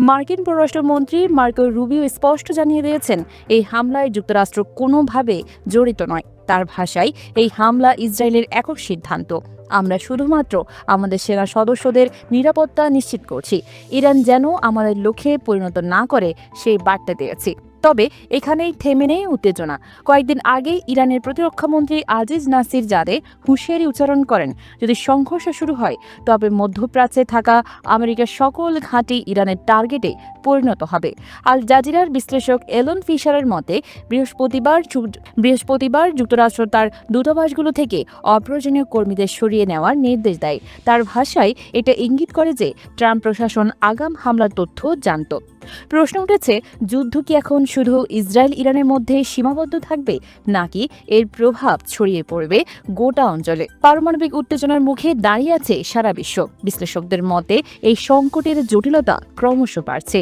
মার্কিন পররাষ্ট্রমন্ত্রী Marco Rubio স্পষ্ট জানিয়ে দিয়েছেন, এই হামলায় যুক্তরাষ্ট্র কোনোভাবে জড়িত নয়। তার ভাষায়, এই হামলা ইসরায়েলের একক সিদ্ধান্ত। আমরা শুধুমাত্র আমাদের সেনা সদস্যদের নিরাপত্তা নিশ্চিত করছি। ইরান যেন আমাদের লক্ষ্যে পরিণত না করে সেই বার্তা দিয়েছি। তবে এখানেই থেমে নেই উত্তেজনা। কয়েকদিন আগেই ইরানের প্রতিরক্ষামন্ত্রী আজিজ নাসির জাদে হুঁশিয়ারি উচ্চারণ করেন, যদি সংঘর্ষ শুরু হয়, তবে মধ্যপ্রাচ্যে থাকা আমেরিকার সকল ঘাঁটি ইরানের টার্গেটে পরিণত হবে। আল জাজিরার বিশ্লেষক এলন ফিশারের মতে, বৃহস্পতিবার বৃহস্পতিবার যুক্তরাষ্ট্র তার দূতাবাসগুলো থেকে অপ্রয়োজনীয় কর্মীদের সরিয়ে নেওয়ার নির্দেশ দেয়। তার ভাষায় এটা ইঙ্গিত করে যে, ট্রাম্প প্রশাসন আগাম হামলার তথ্য জানত। প্রশ্ন উঠেছে, যুদ্ধ কি এখন শুধু ইসরায়েল ইরানের মধ্যে সীমাবদ্ধ থাকবে, নাকি এর প্রভাব ছড়িয়ে পড়বে গোটা অঞ্চলে? পারমাণবিক উত্তেজনার মুখে দাঁড়িয়ে আছে সারা বিশ্ব। বিশ্লেষকদের মতে, এই সংকটের জটিলতা ক্রমশ বাড়ছে।